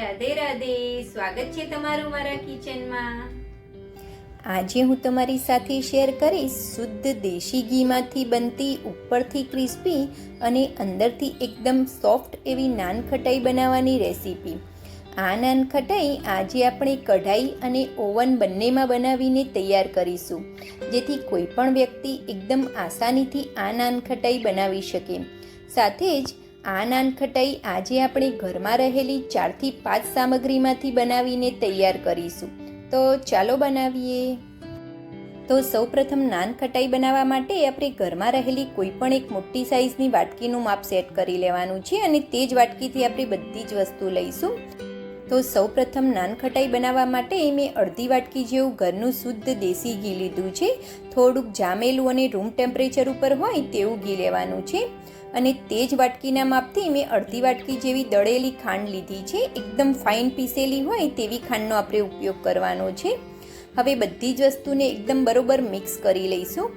રાધે રાધે. સ્વાગત છે તમારું મારા કિચનમાં. આજે હું તમારી સાથે શેર કરીશ શુદ્ધ દેશી ઘીમાંથી બનતી ઉપરથી ક્રિસ્પી અને અંદરથી એકદમ સોફ્ટ એવી નાન ખટાઈ બનાવવાની રેસીપી. આ નાન ખટાઈ આજે આપણે કઢાઈ અને ઓવન બંનેમાં બનાવીને તૈયાર કરીશું, જેથી કોઈ પણ વ્યક્તિ એકદમ આસાનીથી આ નાન ખટાઈ બનાવી શકે. સાથે જ આ નાન ખટાઈ આજે આપણે ઘરમાં રહેલી ચારથી પાંચ સામગ્રીમાંથી બનાવીને તૈયાર કરીશું. તો ચાલો બનાવીએ. તો સૌપ્રથમ નાન ખટાઈ બનાવવા માટે આપણે ઘરમાં રહેલી કોઈ પણ એક મોટી સાઇઝની વાટકીનું માપ સેટ કરી લેવાનું છે અને તે જ વાટકીથી આપણે બધી જ વસ્તુ લઈશું. તો સૌપ્રથમ નાન ખટાઈ બનાવવા માટે મેં અડધી વાટકી જેવું ઘરનું શુદ્ધ દેશી ઘી લીધું છે. થોડુંક જામેલું અને રૂમ ટેમ્પરેચર ઉપર હોય તેવું ઘી લેવાનું છે. અને તે જ વાટકીના માપથી મેં અડધી વાટકી જેવી દળેલી ખાંડ લીધી છે. એકદમ ફાઇન પીસેલી હોય તેવી ખાંડનો આપણે ઉપયોગ કરવાનો છે. હવે બધી જ વસ્તુને એકદમ બરોબર મિક્સ કરી લઈશું.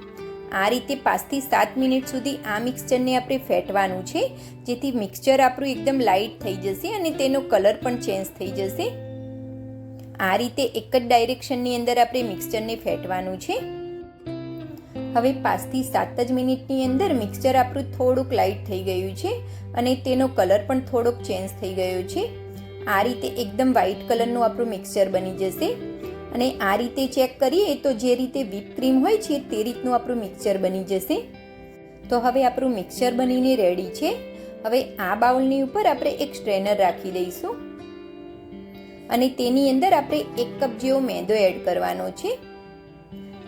આ રીતે પાંચથી સાત મિનિટ સુધી આ મિક્સચરને આપણે ફેટવાનું છે. જેથી મિક્સચર આપણું એકદમ લાઇટ થઈ જશે અને તેનો કલર પણ ચેન્જ થઈ જશે. આ રીતે એક જ ડાયરેક્શનની અંદર આપણે મિક્સચરને ફેટવાનું છે. હવે પાંચથી સાત જ મિનિટની અંદર મિક્સચર આપણું થોડુંક લાઇટ થઈ ગયું છે અને તેનો કલર પણ થોડોક ચેન્જ થઈ ગયો છે. આ રીતે એકદમ વ્હાઇટ કલરનું આપણું મિક્સચર બની જશે. અને આ રીતે ચેક કરીએ તો જે રીતે વ્હીપ ક્રીમ હોય છે તે રીતનું આપણું મિક્સચર બની જશે. તો હવે આપણું મિક્સચર બનીને રેડી છે. હવે આ બાઉલની ઉપર આપણે એક સ્ટ્રેનર રાખી દઈશું. અને તેની અંદર આપણે એક કપ જેવો મેંદો એડ કરવાનો છે.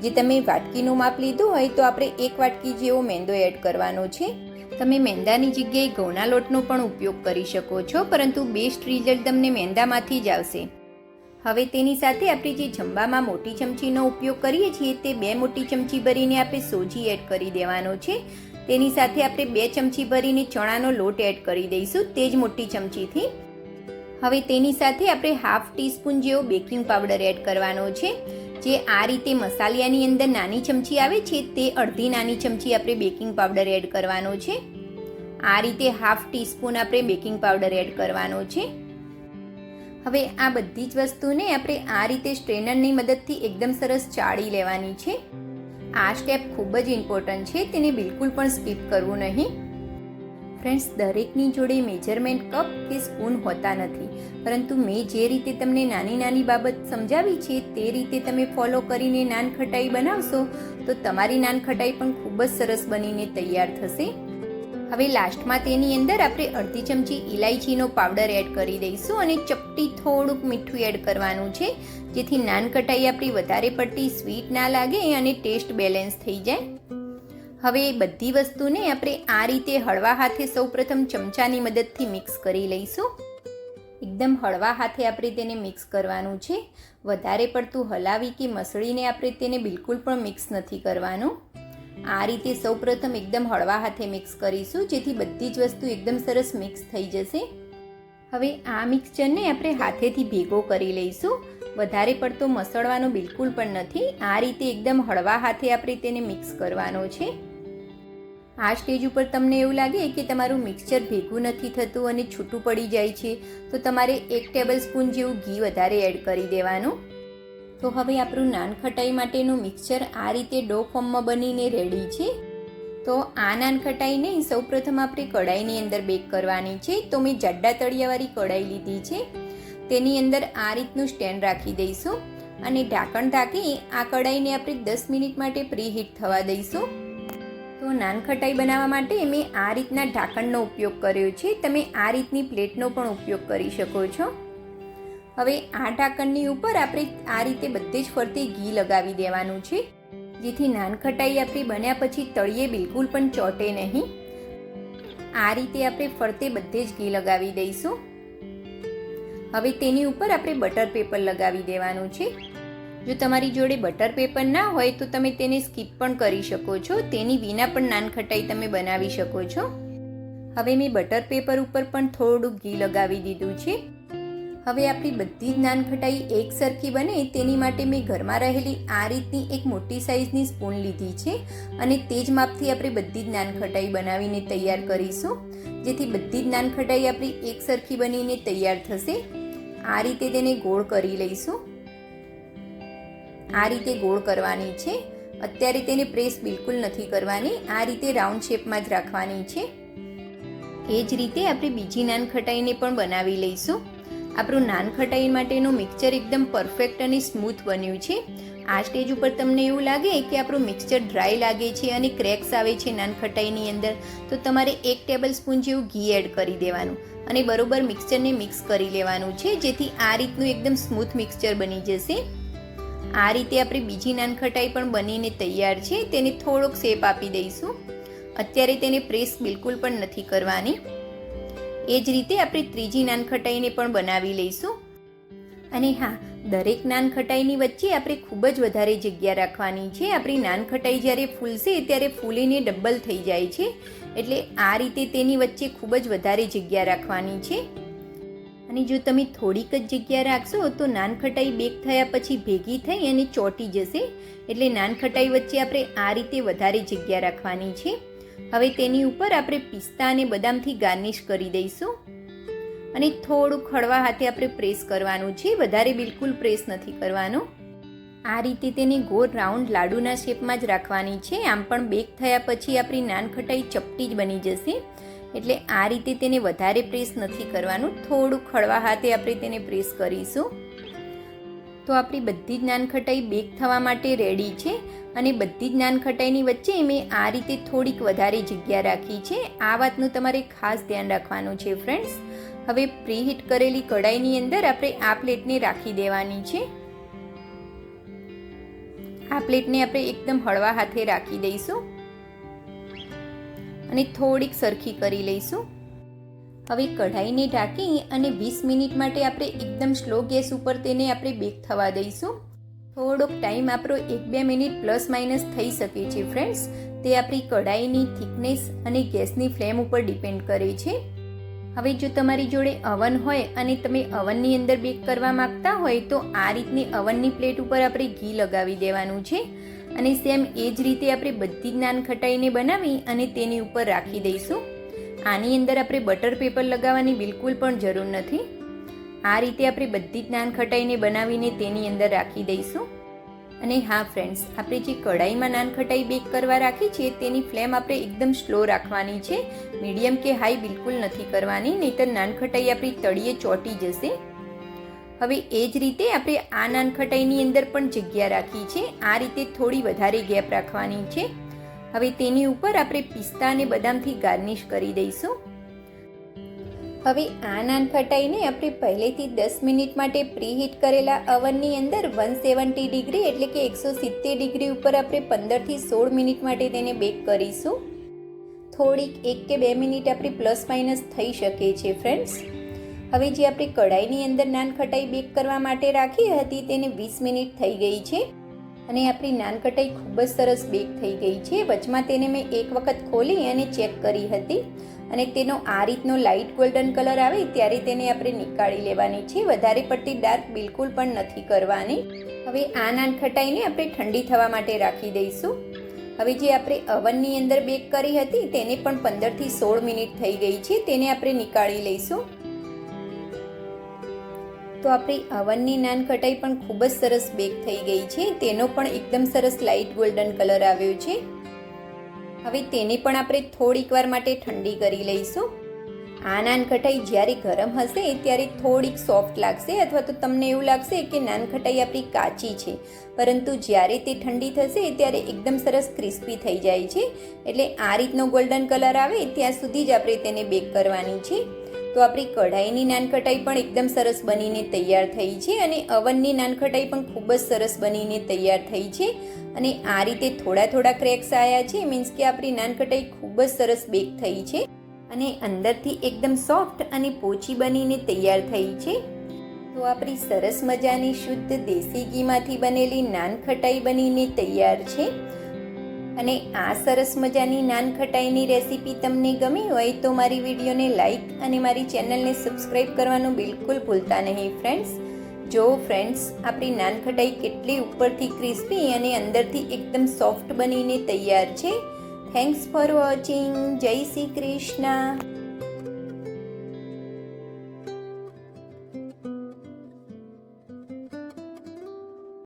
જે તમે વાટકીનું માપ લીધું હોય તો આપણે એક વાટકી જેવો મેંદો એડ કરવાનો છે. તમે મેંદાની જગ્યાએ ઘઉંના લોટનો પણ ઉપયોગ કરી શકો છો, પરંતુ બેસ્ટ રિઝલ્ટ તમને મેંદામાંથી જ આવશે. હવે તેની સાથે આપણે જે જમવામાં મોટી ચમચીનો ઉપયોગ કરીએ છીએ તે બે મોટી ચમચી ભરીને આપણે સોજી એડ કરી દેવાનો છે. તેની સાથે આપણે બે ચમચી ભરીને ચણાનો લોટ એડ કરી દઈશું, તે જ મોટી ચમચીથી. હવે તેની સાથે આપણે હાફ ટીસ્પૂન જેવો બેકિંગ પાવડર એડ કરવાનો છે. જે આ રીતે મસાલિયાની અંદર નાની ચમચી આવે છે, તે અડધી નાની ચમચી આપણે બેકિંગ પાવડર એડ કરવાનો છે. આ રીતે હાફ ટીસ્પૂન આપણે બેકિંગ પાવડર એડ કરવાનો છે. હવે આ બધી જ વસ્તુને આપણે આ રીતે સ્ટ્રેનરની મદદથી એકદમ સરસ ચાળી લેવાની છે. આ સ્ટેપ ખૂબ જ ઇમ્પોર્ટન્ટ છે, તેને બિલકુલ પણ સ્કીપ કરવું નહીં. ફ્રેન્ડ્સ, દરેકની જોડે મેજરમેન્ટ કપ કે સ્પૂન હોતા નથી. પરંતુ મેં જે રીતે તમને નાની નાની બાબત સમજાવી છે, તે રીતે તમે ફોલો કરીને નાનખટાઈ બનાવશો, તો તમારી નાનખટાઈ પણ ખૂબ જ સરસ બનીને તૈયાર થશે. હવે લાસ્ટમાં તેની અંદર આપણે અડધી ચમચી ઇલાયચીનો પાવડર એડ કરી દઈશું અને ચપટી થોડુંક મીઠું એડ કરવાનું છે, જેથી નાનખટાઈ આપણી વધારે પડતી સ્વીટ ના લાગે અને ટેસ્ટ બેલેન્સ થઈ જાય. હવે બધી વસ્તુને આપણે આ રીતે હળવા હાથે સૌપ્રથમ ચમચાની મદદથી મિક્સ કરી લઈશું. એકદમ હળવા હાથે આપણે તેને મિક્સ કરવાનું છે. વધારે પડતું હલાવી કે મસળીને આપણે તેને બિલકુલ પણ મિક્સ નથી કરવાનું. આ રીતે સૌપ્રથમ એકદમ હળવા હાથે મિક્સ કરીશું, જેથી બધી જ વસ્તુ એકદમ સરસ મિક્સ થઈ જશે. હવે આ મિક્સચરને આપણે હાથેથી ભેગો કરી લઈશું. વધારે પડતો મસળવાનો બિલકુલ પણ નથી. આ રીતે એકદમ હળવા હાથે આપણે તેને મિક્સ કરવાનો છે. આ સ્ટેજ ઉપર તમને એવું લાગે કે તમારું મિક્સચર ભેગું નથી થતું અને છૂટું પડી જાય છે, તો તમારે એક ટેબલ સ્પૂન જેવું ઘી વધારે એડ કરી દેવાનું. તો હવે આપણું નાન ખટાઈ માટેનું મિક્સચર આ રીતે ડો ફોર્મમાં બનીને રેડી છે. તો આ નાન ખટાઈને સૌપ્રથમ આપણે કઢાઈની અંદર બેક કરવાની છે. તો મેં જાડા તળિયાવાળી કઢાઈ લીધી છે. તેની અંદર આ રીતનું સ્ટેન્ડ રાખી દઈશું અને ઢાંકણ ઢાંકી આ કઢાઈને આપણે દસ મિનિટ માટે પ્રી હીટ થવા દઈશું. તો નાનખટાઈ બનાવવા માટે મેં આ રીતના ઢાંકણનો ઉપયોગ કર્યો છે. તમે આ રીતની પ્લેટનો પણ ઉપયોગ કરી શકો છો. હવે આ ઢાંકણની ઉપર આપણે આ રીતે બધે જ ફરતે ઘી લગાવી દેવાનું છે. જેથી નાનખટાઈ આપણી બન્યા પછી તળિયે બિલકુલ પણ ચોટે નહીં. આ રીતે આપણે ફરતે બધે જ ઘી લગાવી દઈશું. હવે તેની ઉપર આપણે બટર પેપર લગાવી દેવાનું છે. જો તમારી જોડે બટર પેપર ના હોય તો તમે તેને સ્કીપ પણ કરી શકો છો. તેની વિના પણ નાનખટાઈ તમે બનાવી શકો છો. હવે મેં બટર પેપર ઉપર પણ થોડુંક ઘી લગાવી દીધું છે. હવે આપણી બધી જ નાનખટાઈ એક સરખી બને તેની માટે મેં ઘરમાં રહેલી આ રીતની એક મોટી સાઇઝની સ્પૂન લીધી છે અને તે જ માપથી આપણે બધી જ નાનખટાઈ બનાવીને તૈયાર કરીશું. જેથી બધી જ નાનખટાઈ આપણી એક સરખી બનીને તૈયાર થશે. આ રીતે તેને ગોળ કરી લઈશું. આ રીતે ગોળ કરવાની છે. અત્યારે તેને પ્રેસ બિલકુલ નથી કરવાની. આ રીતે રાઉન્ડ શેપમાં જ રાખવાની છે. એ જ રીતે આપણે બીજી નાન ખટાઈને પણ બનાવી લઈશું. આપણું નાન ખટાઈ માટેનું મિક્સચર એકદમ પરફેક્ટ અને સ્મૂથ બન્યું છે. આ સ્ટેજ ઉપર તમને એવું લાગે કે આપણું મિક્સચર ડ્રાય લાગે છે અને ક્રેક્સ આવે છે નાન ખટાઈની અંદર, તો તમારે એક ટેબલ સ્પૂન જેવું ઘી એડ કરી દેવાનું અને બરોબર મિક્સચરને મિક્સ કરી લેવાનું છે, જેથી આ રીતનું એકદમ સ્મૂથ મિક્સચર બની જશે. આ રીતે આપણે બીજી નાન ખટાઈ પણ બનીને તૈયાર છે, તેને થોડોક શેપ આપી દઈશું. અત્યારે તેને પ્રેસ બિલકુલ પણ નથી કરવાની. એ જ રીતે આપણે ત્રીજી નાનખટાઈને પણ બનાવી લઈશું. અને હા, દરેક નાનખટાઈની વચ્ચે આપણે ખૂબ જ વધારે જગ્યા રાખવાની છે. આપણી નાનખટાઈ જ્યારે ફૂલશે ત્યારે ફૂલીને ડબલ થઈ જાય છે. એટલે આ રીતે તેની વચ્ચે ખૂબ જ વધારે જગ્યા રાખવાની છે. અને જો તમે થોડીક જ જગ્યા રાખશો તો નાનખટાઈ બેક થયા પછી ભેગી થઈ અને ચોટી જશે. એટલે નાનખટાઈ વચ્ચે આપણે આ રીતે વધારે જગ્યા રાખવાની છે. હવે તેની ઉપર આપણે પિસ્તા અને બદામથી ગાર્નિશ કરી દઈશું. અને થોડું ખડવા હાથે આપણે પ્રેસ કરવાનું છે. વધારે બિલકુલ પ્રેસ નથી કરવાનું. આ રીતે તેને ગોળ રાઉન્ડ લાડુના શેપમાં જ રાખવાની છે. આમ પણ બેક થયા પછી આપણી નાન ખટાઈ ચપટી જ બની જશે. એટલે આ રીતે તેને વધારે પ્રેસ નથી કરવાનું. થોડું ખડવા હાથે આપણે તેને પ્રેસ કરીશું. તો આપણી બધી જ નાનખટાઈ બેક થવા માટે રેડી છે અને બધી જ નાનખટાઈની વચ્ચે મેં આ રીતે થોડીક વધારે જગ્યા રાખી છે. આ વાતનું તમારે ખાસ ધ્યાન રાખવાનું છે ફ્રેન્ડ્સ હવે પ્રીહીટ કરેલી કઢાઈની અંદર આપણે આ પ્લેટને રાખી દેવાની છે. આ પ્લેટને આપણે એકદમ હળવા હાથે રાખી દઈશું. અને થોડીક સરખી કરી લઈશું. હવે કઢાઈને ઢાંકી અને વીસ મિનિટ માટે આપણે એકદમ સ્લો ગેસ ઉપર તેને આપણે બેક થવા દઈશું. થોડોક ટાઈમ આપણો એક બે મિનિટ પ્લસ માઇનસ થઈ શકે છે, ફ્રેન્ડ્સ. તે આપણી કઢાઈની થિકનેસ અને ગેસની ફ્લેમ ઉપર ડિપેન્ડ કરે છે. હવે જો તમારી જોડે અવન હોય અને તમે અવનની અંદર બેક કરવા માંગતા હોય, તો આ રીતની અવનની પ્લેટ ઉપર આપણે ઘી લગાવી દેવાનું છે. અને સેમ એ જ રીતે આપણે બધી જ નાન ખટાઈને બનાવી અને તેની ઉપર રાખી દઈશું. આની અંદર આપણે બટર પેપર લગાવવાની બિલકુલ પણ જરૂર નથી. આ રીતે આપણે બધી જ નાન ખટાઈને બનાવીને તેની અંદર રાખી દઈશું. અને હા ફ્રેન્ડ્સ આપણે જે કઢાઈમાં નાન ખટાઈ બેક કરવા રાખી છે, તેની ફ્લેમ આપણે એકદમ સ્લો રાખવાની છે. મીડિયમ કે હાઈ બિલકુલ નથી કરવાની, નહીતર નાન ખટાઈ આપણી તળીએ ચોંટી જશે. હવે એ જ રીતે આપણે આ નાન ખટાઈની અંદર પણ જગ્યા રાખી છે. આ રીતે થોડી વધારે ગેપ રાખવાની છે. હવે તેની ઉપર આપણે પિસ્તા અને બદામથી ગાર્નિશ કરી દઈશું. હવે આ નાન ફટાઈને આપણે પહેલેથી દસ મિનિટ માટે પ્રીહીટ કરેલા અવનની અંદર વન સેવન્ટી ડિગ્રી એટલે કે એકસો સિત્તેર ડિગ્રી ઉપર આપણે પંદરથી સોળ મિનિટ માટે તેને બેક કરીશું. થોડીક એક કે બે મિનિટ આપણી પ્લસ માઇનસ થઈ શકે છે ફ્રેન્ડ્સ હવે જે આપણે કઢાઈની અંદર નાન ખટાઈ બેક કરવા માટે રાખી હતી તેને વીસ મિનિટ થઈ ગઈ છે. અને આપણી નાનકટાઈ ખૂબ જ સરસ બેક થઈ ગઈ છે. વચમાં તેને મેં એક વખત ખોલી અને ચેક કરી હતી અને તેનો આ રીતનો લાઇટ ગોલ્ડન કલર આવે ત્યારે તેને આપણે નીકાળી લેવાની છે. વધારે પડતી ડાર્ક બિલકુલ પણ નથી કરવાની. હવે આ નાનખટાઈને આપણે ઠંડી થવા માટે રાખી દઈશું. હવે જે આપણે અવનની અંદર બેક કરી હતી તેને પણ પંદરથી સોળ મિનિટ થઈ ગઈ છે. તેને આપણે નીકાળી લઈશું. તો આપણી અવનની નાન ખટાઈ પણ ખૂબ જ સરસ બેક થઈ ગઈ છે. તેનો પણ એકદમ સરસ લાઇટ ગોલ્ડન કલર આવ્યો છે. હવે તેને પણ આપણે થોડીક વાર માટે ઠંડી કરી લઈશું. આ નાન ખટાઈ જ્યારે ગરમ હશે ત્યારે થોડીક સોફ્ટ લાગશે અથવા તો તમને એવું લાગશે કે નાન ખટાઈ આપણી કાચી છે. પરંતુ જ્યારે તે ઠંડી થશે ત્યારે એકદમ સરસ ક્રિસ્પી થઈ જાય છે. એટલે આ રીતનો ગોલ્ડન કલર આવે ત્યાં સુધી જ આપણે તેને બેક કરવાની છે. તો આપણી કઢાઈની નાનખટાઈ પણ એકદમ સરસ બનીને તૈયાર થઈ છે અને અવનની નાનખટાઈ પણ ખૂબ જ સરસ બનીને તૈયાર થઈ છે. અને આ રીતે થોડા થોડા ક્રેક્સ આવ્યા છે, મીન્સ કે આપણી નાનખટાઈ ખૂબ જ સરસ બેક થઈ છે અને અંદરથી એકદમ સોફ્ટ અને પોચી બનીને તૈયાર થઈ છે. તો આપણી સરસ મજાની શુદ્ધ દેશી ઘીમાંથી બનેલી નાનખટાઈ બનીને તૈયાર છે. અને આ સરસ મજાની નાન ખટાઈની રેસીપી તમને ગમી હોય તો મારી વિડીયોને લાઈક અને મારી ચેનલને સબસ્ક્રાઈબ કરવાનું બિલકુલ ભૂલતા નહીં ફ્રેન્ડ્સ જો ફ્રેન્ડ્સ આપણી નાન ખટાઈ કેટલી ઉપરથી ક્રિસ્પી અને અંદરથી એકદમ સોફ્ટ બનીને તૈયાર છે. થેન્ક્સ ફોર વોચિંગ જય શ્રી કૃષ્ણ.